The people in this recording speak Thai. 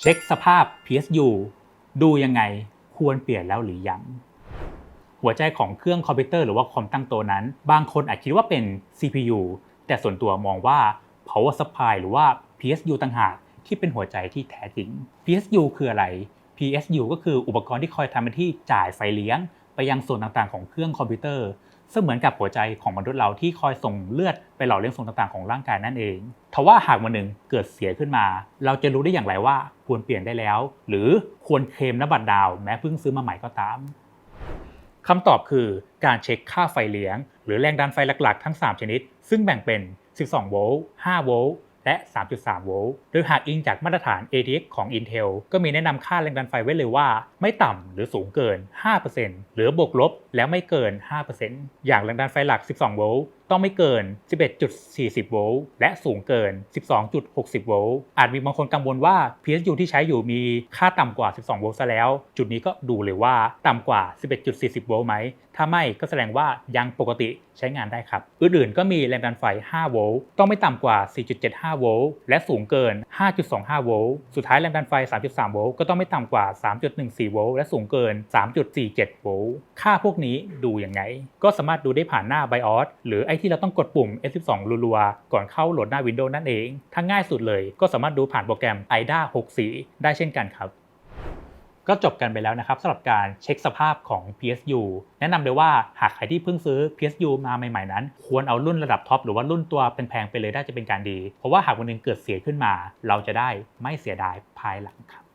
เช็คสภาพ PSU ดูยังไงควรเปลี่ยนแล้วหรือยัง หัวใจของเครื่องคอมพิวเตอร์หรือว่าคอมตั้งโตวนั้น บางคนอาจคิดว่าเป็น CPU แต่ส่วนตัวมองว่า power supply หรือว่า PSU ต่างหากที่เป็นหัวใจที่แท้จริง PSU คืออะไร PSU ก็คืออุปกรณ์ที่คอยทำหน้าที่จ่ายไฟเลี้ยง ไปยังส่วนต่างๆของเครื่องคอมพิวเตอร์ ซึ่งเหมือนกับหัวใจของมนุษย์เราที่คอยส่งเลือดไปหล่อเลี้ยงส่วนต่างๆของร่างกายนั่นเองทว่าหากวันหนึ่งเกิดเสียขึ้นมา เราจะรู้ได้อย่างไรว่าควรเปลี่ยนได้แล้ว หรือควรเคลมนบัตรดาวแม้เพิ่งซื้อมาใหม่ก็ตามคำตอบคือการเช็คค่าไฟเลี้ยง หรือแรงดันไฟหลักๆ ทั้ง 3 ชนิด ซึ่งแบ่งเป็น 12 โวลต์ 5 โวลต์ และ 3.3 โวลต์ โดยหากอิงจากมาตรฐาน ATX ของ Intel ก็มีแนะนำค่าแรงดันไฟไว้เลยว่า ไม่ต่ำหรือสูงเกิน 5%หรือบวกลบแล้วไม่เกิน 5%อย่างแรงดันไฟหลัก 12 โวลต์ ต้องไม่เกิน 11.40 โวลต์ และสูงเกิน 12.60 โวลต์ อาจมีบางคนกังวลว่า PSU ที่ใช้อยู่มีค่าต่ำกว่า 12 โวลต์ซะแล้ว จุดนี้ก็ดูเลยว่าต่ำกว่า 11.40 โวลต์ไหม ถ้าไม่ก็แสดงว่ายังปกติใช้งานได้ครับ อื่นๆก็มีแรงดันไฟ 5 โวลต์ ต้องไม่ต่ำกว่า 4.75 โวลต์ และสูงเกิน 5.25 โวลต์ สุดท้ายแรงดันไฟ 3.3 โวลต์ ก็ต้องไม่ต่ำกว่า 3.14 โวลต์ และสูงเกิน 3.47 โวลต์ ค่าพวกนี้ดูยังไง ก็สามารถดูได้ผ่านหน้า BIOS หรือไอที่เราต้องกดปุ่ม F12 รัวๆ ก่อนเข้าโหลดหน้า Windows นั่นเองถ้าง่ายสุดเลยก็สามารถดูผ่านโปรแกรม IDA 64ได้เช่นกันครับก็จบกันไปแล้วนะครับสำหรับการเช็คสภาพของ PSU แนะนำเลยว่าหากใครที่เพิ่งซื้อ PSU มาใหม่ๆนั้น ควรเอารุ่นระดับท็อปหรือว่ารุ่นตัวแพงๆไปเลยได้จะเป็นการดี เพราะว่าหากวันหนึงเกิดเสียขึ้นมา เราจะได้ไม่เสียดายภายหลังครับ